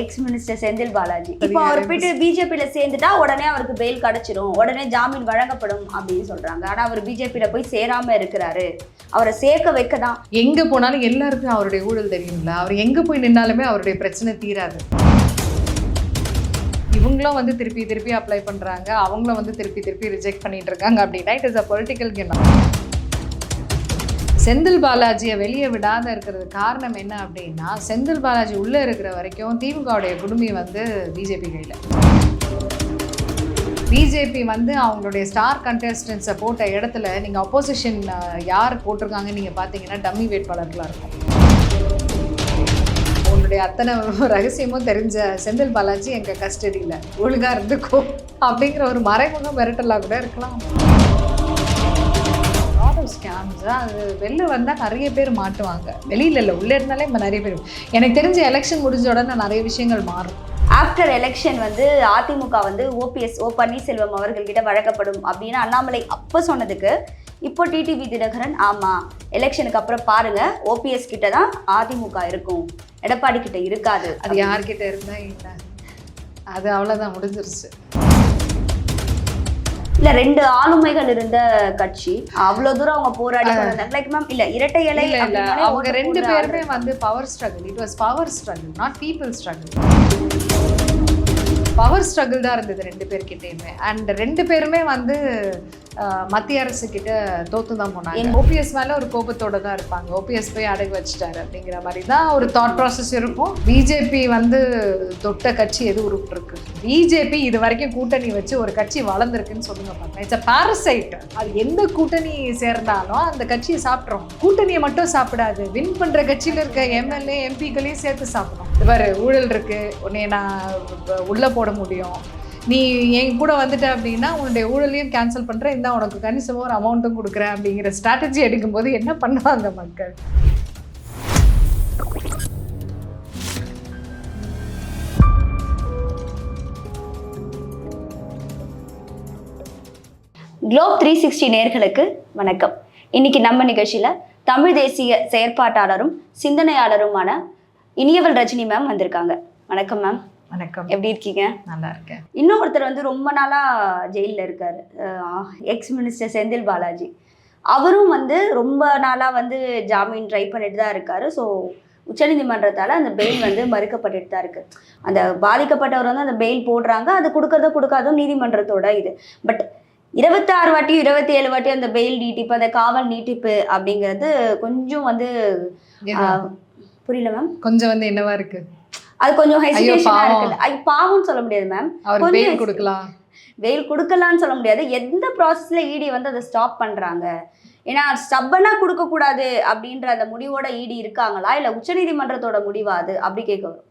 X minister Senthil Balaji இப்போ அவர் போயிட்டு பிஜேபியில சேர்ந்துட்டா உடனே அவருக்கு பெயில் கிடைச்சிரும். உடனே ஜாமீன் வழங்கப்படும் அப்படின்னு சொல்றாங்க. ஆனா அவர் பிஜேபியில போய் சேராம இருக்கிறாரு. அவரை சேர்க்க வைக்க தான் எங்க போனாலும் எல்லாருக்கும் அவருடைய ஊழல் தெரியுங்களா அவர் எங்க போய் நின்னாலுமே அவருடைய பிரச்சனை தீராது. இவங்களும் வந்து திருப்பி திருப்பி அப்ளை பண்றாங்க. அவங்களும் வந்து திருப்பி திருப்பி ரிஜெக்ட் பண்ணிட்டு இருக்காங்க அப்படின்னா it is a political game Senthil பாலாஜியை வெளியே விடாத இருக்கிறது காரணம் என்ன அப்படின்னா செந்தில் பாலாஜி உள்ளே இருக்கிற வரைக்கும் திமுகவுடைய குடுமி வந்து பிஜேபி கையில். பிஜேபி வந்து அவங்களுடைய ஸ்டார் கண்டெஸ்டன்ஸை போட்ட இடத்துல நீங்கள் அப்போசிஷன் யார் போட்டிருக்காங்கன்னு நீங்கள் பார்த்தீங்கன்னா டம்மி வேட்பாளர்களாக இருக்கும். உங்களுடைய அத்தனை ரகசியமும் தெரிஞ்ச செந்தில் பாலாஜி எங்கள் கஸ்டடியில் ஒழுங்காக இருந்துக்கும் அப்படிங்கிற ஒரு மறைமுக மிரட்டலாக கூட இருக்கலாம். ஸ்கேம்ஸ் அது வெளில வந்தால் நிறைய பேர் மாட்டுவாங்க. வெளியில் இல்லை உள்ளே இருந்தாலே இப்போ நிறைய பேர் எனக்கு தெரிஞ்ச எலெக்ஷன் முடிஞ்ச உடனே நிறைய விஷயங்கள் மாறும். ஆஃப்டர் எலெக்ஷன் வந்து அதிமுக வந்து ஓபிஎஸ் ஓ பன்னீர்செல்வம் அவர்கள்கிட்ட வழங்கப்படும் அப்படின்னு அண்ணாமலை அப்போ சொன்னதுக்கு இப்போ டிடிவி தினகரன் ஆமா எலெக்ஷனுக்கு அப்புறம் பாருங்க ஓபிஎஸ் கிட்ட தான் அதிமுக இருக்கும். எடப்பாடி கிட்ட இருக்காது. அது யார்கிட்ட இருந்தா இல்லை. அது அவ்வளோதான் முடிஞ்சிருச்சு. இல்ல ரெண்டு ஆளுமைகள் இருந்த கட்சி. அவ்வளவு தூரம் அவங்க போராடி லைக் மேம் இல்ல இரட்டை இலை இல்ல அவங்க ரெண்டு பேருமே வந்து power struggle it was power struggle not people struggle power struggle தான் இருந்தது ரெண்டு பேர்கிட்டயுமே. அண்ட் ரெண்டு பேருமே வந்து மத்திய அரசு கிட்ட தோத்து தான் போனாங்க. ஓபிஎஸ் மேல ஒரு கோபத்தோட தான் இருப்பாங்க. ஓபிஎஸ் போய் அடகு வச்சுட்டாரு அப்படிங்கிற மாதிரி தான் ஒரு தாட் ப்ராசஸ் இருக்கும். பிஜேபி வந்து தொட்ட கட்சி எது உருப்பிருக்கு பிஜேபி இது வரைக்கும் கூட்டணி வச்சு ஒரு கட்சி வளர்ந்துருக்குன்னு சொல்லுங்க பாருங்க. இட்ஸ் அ பாரசைட் அது எந்த கூட்டணி சேர்ந்தாலும் அந்த கட்சியை சாப்பிட்றோம் கூட்டணியை மட்டும் சாப்பிடாது. வின் பண்ற கட்சியில இருக்க எம்எல்ஏ எம்பிக்களையும் சேர்த்து சாப்பிடும் இது பாரு ஊழல் இருக்கு. உன்னைய நான் உள்ள போட முடியும் நீ என் கூட வந்துட்ட அப்படின்னா உன்னுடைய ஊழலையும் கேன்சல் பண்றேன். இந்த உனக்கு கணிசமாக ஒரு அமௌண்ட்டும் கொடுக்குறேன் அப்படிங்கிற ஸ்ட்ராட்டஜி எடுக்கும்போது என்ன பண்ணுவாங்க மக்கள்? குளோப் த்ரீ சிக்ஸ்டி நேர்களுக்கு வணக்கம். இன்னைக்கு நம்ம நிகழ்ச்சியில தமிழ் தேசிய செயற்பாட்டாளரும் சிந்தனையாளருமான இனியவள் ரஜினி மேம் வந்திருக்காங்க. வணக்கம் மேம் வணக்கம். எப்படி இருக்கீங்க? நல்லா இருக்கேன். இன்னொருத்தர் வந்து ரொம்ப நாளா ஜெயிலில் இருக்காரு. Ex minister Senthil Balaji. அவரும் வந்து ரொம்ப நாளா வந்து ஜாமீன் ட்ரை பண்ணிட்டு தான் இருக்காரு. ஸோ உச்சநீதிமன்றத்தால அந்த பெயில் வந்து மறுக்கப்பட்டுட்டு தான் இருக்கு. அந்த பாதிக்கப்பட்டவர் வந்து அந்த பெயில் போடுறாங்க. அது கொடுக்கறதோ கொடுக்காதோ நீதிமன்றத்தோட இது. பட் இருபத்தாறு வாட்டியும் இருபத்தி ஏழு வாட்டியும் அந்த பெயில் நீட்டிப்பு அந்த காவல் நீட்டிப்பு அப்படிங்கிறது கொஞ்சம் வந்து புரியல மேம் கொஞ்சம் வந்து என்னவா இருக்கு? அது கொஞ்சம் ஹெசிடேஷனா. இருக்குது அது பாவம்னு சொல்ல முடியாது மேம் கொஞ்சம் பெயில் கொடுக்கலாம். வெயில் கொடுக்கலான்னு சொல்ல முடியாது. எந்த ப்ராசஸ்ல இடி வந்து அதை ஸ்டாப் பண்றாங்க? ஏன்னா ஸ்டப்பனா கொடுக்க கூடாது அப்படின்ற அந்த முடிவோட இடி இருக்காங்களா? இல்ல உச்சநீதிமன்றத்தோட முடிவா அது? அப்படி கேட்க வரும்.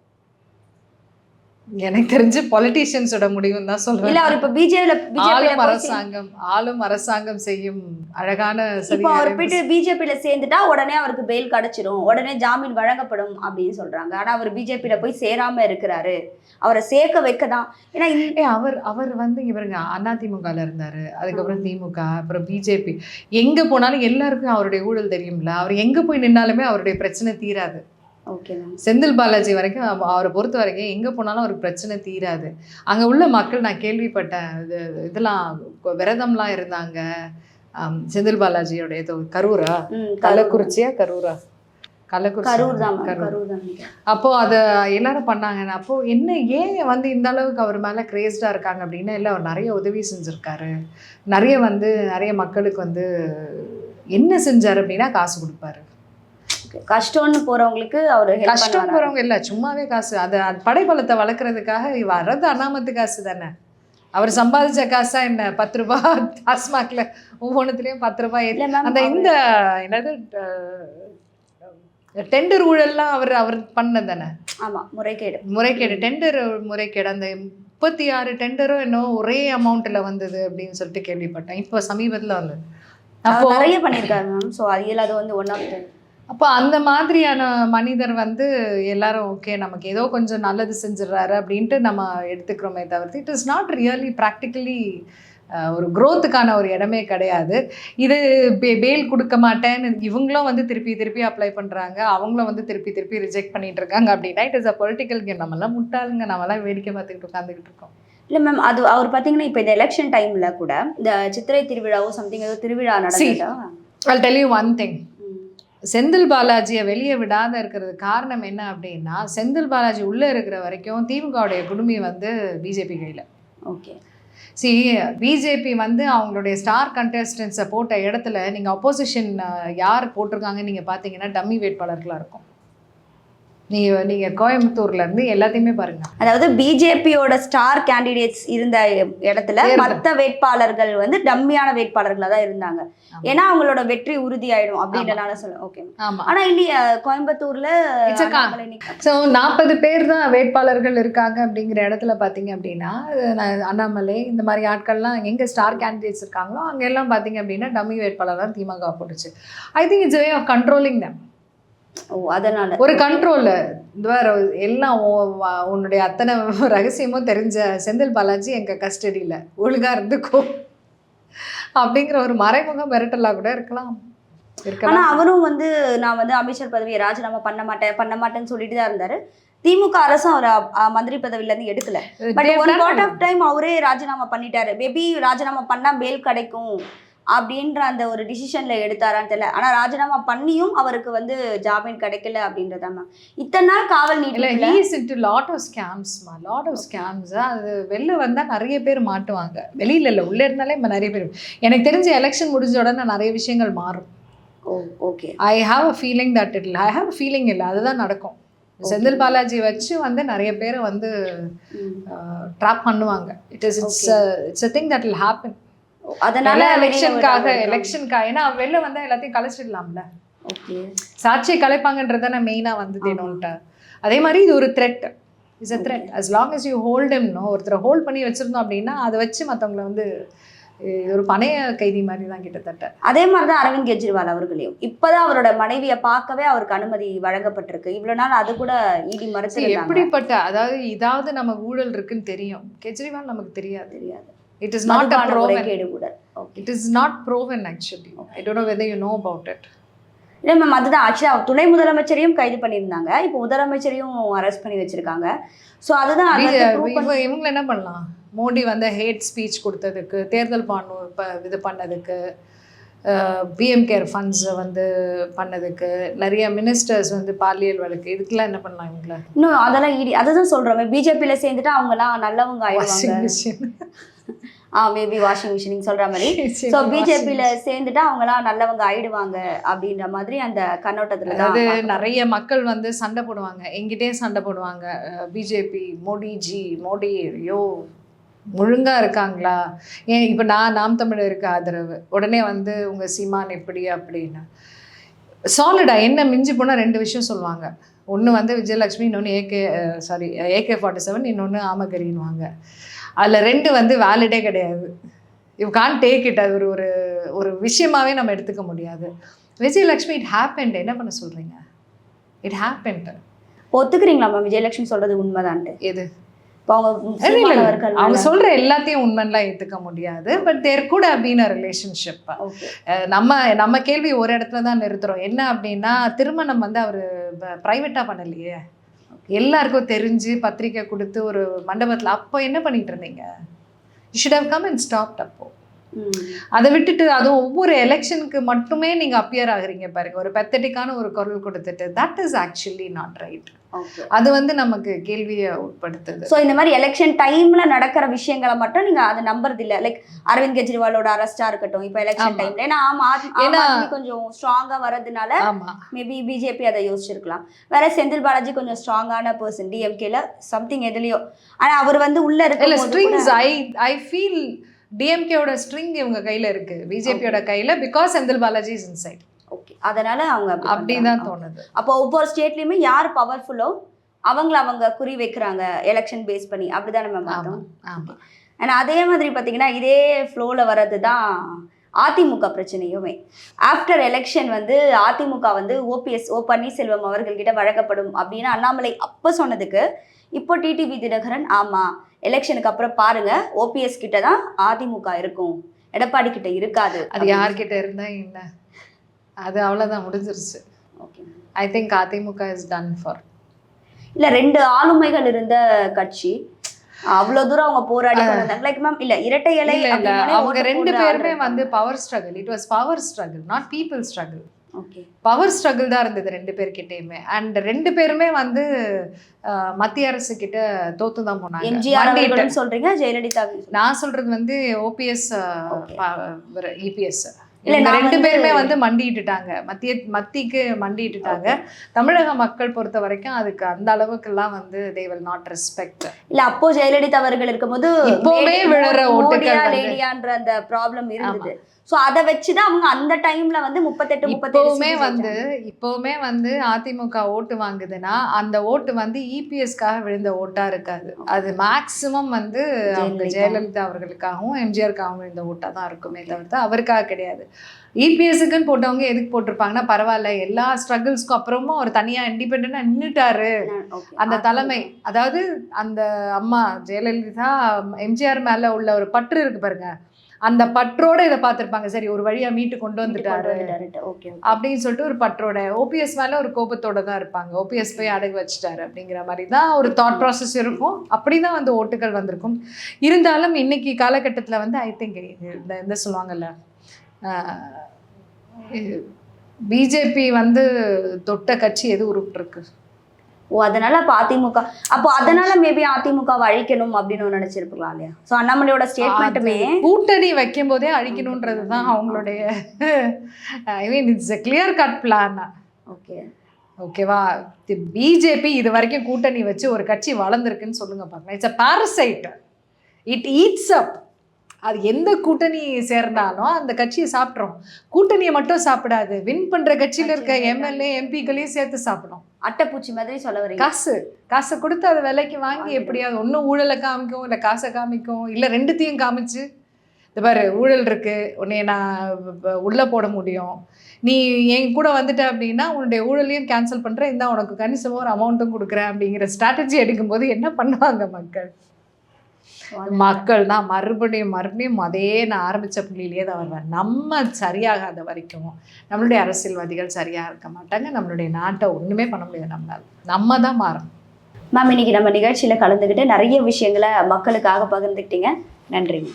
எனக்கு தெரிஞ்சு பொலிட்டீஷியன்ஸோட முடிவுன்னு தான் சொல்றேன் இல்ல அவர் இப்ப பிஜேபியில ஆளும் அரசாங்கம் ஆளும் அரசாங்கம் செய்யும் அழகான இப்போ அவர் போயிட்டு பிஜேபியில சேர்ந்துட்டா உடனே அவருக்கு பெயில் கிடைச்சிரும். உடனே ஜாமீன் வழங்கப்படும் அப்படின்னு சொல்றாங்க. ஆனா அவர் பிஜேபியில போய் சேராம இருக்கிறாரு. அவரை சேர்க்க வைக்க தான் ஏன்னா அவர் அவர் வந்து இவருங்க அதிமுகல இருந்தாரு. அதுக்கப்புறம் திமுக அப்புறம் பிஜேபி எங்க போனாலும் எல்லாருக்கும் அவருடைய ஊழல் தெரியும்ல. அவர் எங்க போய் நின்னாலுமே அவருடைய பிரச்சனை தீராது. செந்தில் பாலாஜி வரைக்கும் அவ- அவரை பொறுத்த வரைக்கும் எங்க போனாலும் அவருக்கு பிரச்சனை தீராது. அங்க உள்ள மக்கள் நான் கேள்விப்பட்டேன் இது இதெல்லாம் விரதம்லாம் இருந்தாங்க. செந்தில் பாலாஜியோட ஏதோ கரூரா? கள்ளக்குறிச்சியா கரூரா? கள்ளக்குறிச்சி. அப்போ அதை எல்லாரும் பண்ணாங்க. அப்போ என்ன ஏன் வந்து இந்த அளவுக்கு அவர் மேலே கிரேஸ்டாக இருக்காங்க அப்படின்னா இல்லை அவர் நிறைய உதவி செஞ்சுருக்காரு. நிறைய வந்து நிறைய மக்களுக்கு வந்து என்ன செஞ்சார் அப்படின்னா காசு கொடுப்பாரு. கஷ்டம்னு போறவங்களுக்கு அவர் கஷ்டம் போகிறவங்க இல்லை சும்மாவே காசு. அது படைபலத்தை வளர்க்குறதுக்காக வர்றது அனாமத்து காசு தானே. அவர் சம்பாதிச்ச காசா என்ன? பத்து ரூபா டாஸ்மாக்ல ஒவ்வொன்றுத்துலேயும் பத்து ரூபாய் அந்த இந்த என்னது டெண்டர் ஊழல்லாம் அவர் அவர் பண்ணது தானே? ஆமா முறைகேடு. முறைகேடு டெண்டர் முறைகேடு. அந்த முப்பத்தி ஆறு டெண்டரும் இன்னும் ஒரே அமௌண்ட்ல வந்தது அப்படின்னு சொல்லிட்டு கேள்விப்பட்டேன். இப்போ சமீபத்துல வந்து. அப்போ நிறைய பண்ணியிருக்காரு மேம் ஸோ அது அது வந்து ஒன் ஆஃப் த அப்போ அந்த மாதிரியான மனிதர் வந்து எல்லாரும் ஓகே நமக்கு ஏதோ கொஞ்சம் நல்லது செஞ்சிடுறாரு அப்படின்ட்டு நம்ம எடுத்துக்கிறோமே தவிர்த்து it is not really practically ஒரு growth-க்கான ஒரு இடமே கிடையாது. இது பெயில் கொடுக்க மாட்டேன்னு இவங்களும் வந்து திருப்பி திருப்பி அப்ளை பண்ணுறாங்க அவங்களும் வந்து திருப்பி திருப்பி ரிஜெக்ட் பண்ணிட்டு இருக்காங்க அப்படின்னா it is a political game நம்மலாம் முட்டாளுங்க. நம்மலாம் வேடிக்கை பார்த்துக்கிட்டு உட்காந்துக்கிட்டு இருக்கோம். இல்ல மேம் அது அவர் பாத்தீங்கன்னா இப்ப இந்த எலெக்ஷன் டைம்ல கூட இந்த சித்திரை திருவிழாவோ சம்திங் ஏதோ திருவிழா நடந்ததா? I'll tell you one thing. Senthil பாலாஜியை வெளியே விடாத இருக்கிறது காரணம் என்ன அப்படின்னா செந்தில் பாலாஜி உள்ளே இருக்கிற வரைக்கும் திமுகவுடைய குடுமி வந்து பிஜேபி கையில். ஓகே. சி பிஜேபி வந்து அவங்களுடைய ஸ்டார் கண்டெஸ்டன்ஸை போட்ட இடத்துல நீங்கள் அப்போசிஷன் யார் போட்டிருக்காங்கன்னு நீங்கள் பார்த்தீங்கன்னா டம்மி வேட்பாளர்களாக இருக்கும். நீங்கள் நீங்கள் கோயம்புத்தூர்லேருந்து எல்லாத்தையுமே பாருங்கள் அதாவது பிஜேபியோட ஸ்டார் கேண்டிடேட்ஸ் இருந்த இடத்துல. மத்த வேட்பாளர்கள் வந்து டம்மியான வேட்பாளர்களா தான் இருந்தாங்க. ஏன்னா அவங்களோட வெற்றி உறுதி ஆயிடும் அப்படின்றனால சொல்ல ஓகே ஆமாம் ஆனா இல்லையா கோயம்புத்தூர்ல ஸோ நாற்பது பேர் தான் வேட்பாளர்கள் இருக்காங்க அப்படிங்கிற இடத்துல பார்த்தீங்க அப்படின்னா அண்ணாமலை இந்த மாதிரி ஆட்கள்லாம் எங்கே ஸ்டார் கேண்டிடேட்ஸ் இருக்காங்களோ அங்கே எல்லாம் பார்த்தீங்க அப்படின்னா டம்மி வேட்பாளர் தான் திமுக போட்டுச்சு. I think it's way of controlling them ஓ அதனால. ஒரு கண்ட்ரோல் வேற எல்லாம் உன்னுடைய அத்தனை ரகசியமும் தெரிஞ்ச செந்தில் பாலாஜி எங்கள் கஸ்டடியில் ஒழுங்கா இருந்துக்கோ. அப்படிங்கிற ஒரு மறைமுக மிரட்டலாக கூட இருக்கலாம். ஆனா அவரும் வந்து நான் வந்து அமைச்சர் பதவியை ராஜினாமா பண்ண மாட்டேன் பண்ண மாட்டேன்னு சொல்லிட்டு தான் இருந்தாரு. திமுக அரசும் அவர் மந்திரி பதவியில இருந்து எடுக்கல. பட் ஒரு பார்ட் ஆஃப் டைம் அவரே ராஜினாமா பண்ணிட்டாரு. மேபி ராஜினாமா பண்ணா பேல் கிடைக்கும். அப்படின்ற அந்த ஒரு டிசிஷன்ல எடுத்தாரான்னு தெரியல. ஆனா ராஜினாமா பண்ணியும் அவருக்கு வந்து ஜாமீன் கிடைக்கல அப்படின்றதா மேம் இத்தனை நாள் காவல் நீட்டில லாட் ஆஃப் ஸ்கேம்ஸ்மா லாட் ஆஃப் ஸ்கேம்ஸ் அது வெளில வந்தால் நிறைய பேர் மாட்டுவாங்க. வெளியில இல்லை உள்ளே இருந்தாலே இப்போ நிறைய பேர். எனக்கு தெரிஞ்ச எலெக்ஷன் முடிஞ்ச உடனே நிறைய விஷயங்கள் மாறும். Okay I have a feeling that it I have feeling இல்லை அதுதான் நடக்கும். செந்தில் பாலாஜி வச்சு வந்து நிறைய பேரை வந்து ட்ராப் பண்ணுவாங்க. It is it's it's a thing that will happen அதனால எலெக்ஷனுக்காக எலெக்ஷனுக்காக ஏன்னா வெளில வந்தால் எல்லாத்தையும் கலைச்சிடலாம்ல. ஓகே. சாட்சியை கலைப்பாங்கன்றதானே மெயினாக வந்து தேணும்ட்ட அதே மாதிரி இது ஒரு thread is a thread as long as you hold him no ஒருத்தரை ஹோல்ட் பண்ணி வச்சிருந்தோம் அப்படின்னா அதை வச்சு மற்றவங்கள வந்து ஒரு பணைய கைதி மாதிரி தான் கிட்டத்தட்ட. அதே மாதிரி தான் அரவிந்த் கெஜ்ரிவால் அவர்களையும். இப்பதான் அவரோட மனைவியை பார்க்கவே அவருக்கு அனுமதி வழங்கப்பட்டிருக்கு. இவ்வளவு நாள் அது கூட இடி மறுத்து எப்படிப்பட்ட அதாவது இதாவது நம்ம ஊழல் இருக்குன்னு தெரியும். கெஜ்ரிவால் நமக்கு தெரியாது. தெரியாது. இட் இஸ் நாட் முறைகேடு கூட it is not proven actually I don't know whether you know about it இல்லை மேம் அதுதான். ஆக்சுவலாக துணை முதலமைச்சரையும் கைது பண்ணியிருந்தாங்க. இப்போ முதலமைச்சரையும் அரெஸ்ட் பண்ணி வச்சிருக்காங்க. ஸோ அதுதான் அது வந்து prove பண்ண- இவங்க என்ன பண்ணலாம்? மோடி வந்து ஹேட் ஸ்பீச் கொடுத்ததுக்கு தேர்தல் பண்ணு ப- இது பண்ணதுக்கு பிஎம்கேர் ஃபண்ட்ஸை வந்து பண்ணதுக்கு நிறைய மினிஸ்டர்ஸ் வந்து பாலியல் வழக்கு இதுக்கெல்லாம் என்ன பண்ணலாம் இவங்கள? இன்னும் அதெல்லாம் இடி அதுதான் சொல்றோமே. பிஜேபியில சேர்ந்துட்டு அவங்கலாம் நல்லவங்க ஆயிடுவாங்க. ஆ மேபி வாஷிங் மிஷின் நீங்க சொல்ற மாதிரி. ஸோ பிஜேபியில சேர்ந்துட்டு அவங்கலாம் நல்லவங்க ஆயிடுவாங்க அப்படின்ற மாதிரி அந்த கண்ணோட்டத்துல அதாவது நிறைய மக்கள் வந்து சண்டை போடுவாங்க. எங்கிட்டே சண்டை போடுவாங்க. பிஜேபி மோடிஜி மோடி ஐயோ ஒழுங்கா இருக்காங்களா? ஏன் இப்போ நான் நாம் தமிழருக்கு ஆதரவு. உடனே வந்து உங்க சீமான் எப்படி அப்படின்னு. சாலிடா என்ன மிஞ்சி போனால் ரெண்டு விஷயம் சொல்லுவாங்க. ஒன்று வந்து விஜயலட்சுமி இன்னொன்று AK sorry AK forty seven இன்னொன்று ஆமகரின்வாங்க அதில் ரெண்டு வந்து வேலிடே கிடையாது. யூ கான் டேக் இட் அது ஒரு ஒரு ஒரு விஷயமாவே நம்ம எடுத்துக்க முடியாது. விஜயலட்சுமி இட் ஹேப்பன்ட் என்ன பண்ண சொல்றீங்க? இட் ஹேப்பன்ட் ஒத்துக்கிறீங்களா மேம் விஜயலட்சுமி சொல்றது உண்மைதான்ட்டு. எது? அவங்க சொல்ற எல்லாத்தையும் உண்மைலாம் ஏத்துக்க முடியாது. பட் தேர் கூட அப்படின்னு ரிலேஷன்ஷிப் நம்ம நம்ம கேள்வி ஒரு இடத்துல தான் நிறுத்துறோம். என்ன அப்படின்னா திருமணம் வந்து அவர் ப்ரைவேட்டா பண்ணலையே. எல்லாருக்கும் தெரிஞ்சு பத்திரிக்கை கொடுத்து ஒரு மண்டபத்தில் அப்போ என்ன பண்ணிட்டு இருந்தீங்க? You should have come and stopped அப்போது அதை விட்டுட்டு அதுவும் ஒவ்வொரு எலெக்ஷனுக்கு மட்டுமே நீங்க அப்பியர் ஆகுறீங்க பாருங்க. ஒரு பெத்தட்டிக்கான ஒரு குரல் கொடுத்துட்டு that is actually not right அது வந்து நமக்கு கேள்வியை உட்படுத்துது. ஸோ இந்த மாதிரி எலெக்ஷன் டைம்ல நடக்கிற விஷயங்களை மட்டும் நீங்க அதை நம்புறது இல்ல லைக் அரவிந்த் கெஜ்ரிவாலோட அரெஸ்டா இருக்கட்டும் இப்போ எலெக்ஷன். டைம்ல ஏன்னா ஆம் ஏன்னா- கொஞ்சம் ஸ்ட்ராங்கா வரதுனால மேபி பிஜேபி அதை யோசிச்சிருக்கலாம். வேற செந்தில் பாலாஜி கொஞ்சம் ஸ்ட்ராங்கான பர்சன் டிஎம்கேல சம்திங் எதுலயோ. ஆனா அவர் வந்து உள்ள இருக்க ஐ ஃபீல் டிஎம்கேவோட ஸ்ட்ரிங் இவங்க கையில இருக்கு. பிஜேபியோட கையில because Senthil Balaji is inside okay அதனால அவங்க அப்படி அப்படிதான் பண்றாங்க. தோணுது. அப்போ ஒவ்வொரு ஸ்டேட்லயுமே யார் பவர்ஃபுல்லோ அவங்கள அவங்க குறி வைக்கிறாங்க எலெக்ஷன் பேஸ் பண்ணி. அப்படிதானே மேம் ஆமா அர்த்தம் ஆமா. ஆனா அதே மாதிரி பாத்தீங்கன்னா இதே ஃப்ளோல வர்றது தான் அதிமுக பிரச்சனையுமே. ஆஃப்டர் எலெக்ஷன் வந்து அதிமுக வந்து ஓபிஎஸ் ஓ பன்னீர்செல்வம் அவர்கள்கிட்ட வழங்கப்படும் அப்படின்னு அண்ணாமலை அப்போ சொன்னதுக்கு இப்போ டிடிவி தினகரன் ஆமா எலெக்ஷனுக்கு அப்புறம் பாருங்க ஓபிஎஸ் கிட்ட தான் அதிமுக இருக்கும். எடப்பாடி கிட்ட இருக்காது. அது யார்கிட்ட இருந்தா என்ன அது அவ்வளவுதான் முடிஞ்சிருச்சு. Okay I think AIADMK is done for இல்ல ரெண்டு ஆளுமைகள் இருந்த கட்சி அவ்வளவு தூரம் அவங்க போராடி லைக் மேம் இல்ல இரட்டை இலை அவங்க ரெண்டு பேருமே. வந்து power struggle it was power struggle not people struggle power struggle தான் இருந்தது ரெண்டு பேர்கிட்டயுமே. அண்ட் ரெண்டு பேருமே வந்து மத்திய அரசு கிட்ட தோத்து தான் போனாங்க. எம்ஜிஆர் சொல்றீங்க ஜெயலலிதா நான் சொல்றது வந்து ஓபிஎஸ் Okay. இபிஎஸ் இல்ல, ரெண்டு பேருமே வந்து மண்டிட்டுட்டாங்க. மத்திய மத்திக்கு மண்டிட்டுட்டாங்க. தமிழக மக்கள் பொறுத்த வரைக்கும் அதுக்கு அந்த அளவுக்குலாம் வந்து தே வில் நாட் ரெஸ்பெக்ட் இல்ல அப்போ ஜெயலலிதா அவர்கள் இருக்கும்போது இப்போவே விழுற ஓட்டுகள் அந்த ப்ராப்ளம் இருந்தது. சோ அத வச்சுதான் அவங்க அந்த டைம்ல வந்து முப்பத்தெட்டு seat வந்து. இப்பவுமே வந்து அதிமுக ஓட்டு வாங்குதுன்னா அந்த ஓட்டு வந்து இபிஎஸ்க்காக விழுந்த ஓட்டா இருக்காது அது மேக்சிமம் வந்து அவங்க ஜெயலலிதா. அவர்களுக்காகவும் எம்ஜிஆருக்காகவும் விழுந்த ஓட்டா தான் இருக்குமே தவிர்த்து அவருக்காக கிடையாது இபிஎஸ்க்குன்னு போட்டவங்க எதுக்கு போட்டிருப்பாங்கன்னா பரவாயில்ல எல்லா ஸ்ட்ரகிள்ஸ்க்கும் அப்புறமும் அவர் தனியா இண்டிபெண்டா நின்னுட்டாரு Okay. அந்த தலைமை அதாவது அந்த அம்மா ஜெயலலிதா எம்ஜிஆர் மேல உள்ள ஒரு பற்று இருக்கு பாருங்க அந்த பற்றோட இதை பார்த்திருப்பாங்க. சரி ஒரு வழியா மீட்டு கொண்டு வந்துட்டாரு. அப்படின்னு சொல்லிட்டு ஒரு பற்றோட ஓபிஎஸ் மேல ஒரு கோபத்தோட தான் இருப்பாங்க. ஓபிஎஸ் போய் அடகு வச்சுட்டாரு அப்படிங்கிற மாதிரி தான் ஒரு தாட் ப்ராசஸ் இருக்கும். அப்படிதான் வந்து ஓட்டுகள் வந்திருக்கும். இருந்தாலும் இன்னைக்கு காலகட்டத்துல வந்து ஐ திங்க் இந்த இந்த சொல்லுவாங்கல்ல பிஜேபி வந்து தொட்ட கட்சி எது உருப்பிட்டு இருக்கு ஓ அதனால அப்ப அதிமுக அப்போ அதனால மேபி அதிமுக அழிக்கணும் அப்படின்னு நினைச்சிருக்கலாம் இல்லையா? சோ அண்ணாமலையோட ஸ்டேட்மெண்ட்டுமே கூட்டணி வைக்கும் போதே அழிக்கணுன்றது தான் அவங்களுடைய I mean it's a clear cut plan okay ஓகேவா பிஜேபி இது வரைக்கும் கூட்டணி வச்சு ஒரு கட்சி வளர்ந்துருக்குன்னு சொல்லுங்க பார்க்கலாம் it's a parasite it eats up அது எந்த கூட்டணி சேர்ந்தாலும் அந்த கட்சியை சாப்பிட்றோம் கூட்டணியை மட்டும் சாப்பிடாது. வின் பண்ற கட்சியில இருக்க எம்எல்ஏ எம்பிக்களையும் சேர்த்து சாப்பிடும். அட்டைப்பூச்சி மாதிரி சொல்ல வரீங்க. காசு. காசை கொடுத்து அதை விலைக்கு வாங்கி. எப்படியாவது ஒன்றும் ஊழலை காமிக்கும் இல்லை காசை காமிக்கும் இல்லை ரெண்டுத்தையும் காமிச்சு இந்த பாரு ஊழல் இருக்கு. உன்னை நான் உள்ள போட முடியும். நீ என் கூட வந்துட்ட அப்படின்னா உன்னுடைய ஊழலையும் கேன்சல் பண்றேன். இந்தா உனக்கு கணிசமாக ஒரு அமௌண்ட்டும் கொடுக்குறேன் அப்படிங்கிற ஸ்ட்ராட்டஜி எடுக்கும்போது என்ன பண்ணுவாங்க மக்கள்? மக்கள் தான் மறுபடியும் மறுபடியும் அதே நான் ஆரம்பிச்ச புள்ளியிலேயே தான் வருவேன். நம்ம சரியாகாத வரைக்கும் நம்மளுடைய அரசியல்வாதிகள் சரியா இருக்க மாட்டாங்க. நம்மளுடைய நாட்டை ஒண்ணுமே பண்ண முடியாது நம்மளால. நம்ம தான் மாறணும். மேம் இன்னைக்கு நம்ம நிகழ்ச்சியில கலந்துக்கிட்டு நிறைய விஷயங்களை மக்களுக்காக பகிர்ந்துக்கிட்டீங்க. நன்றிங்க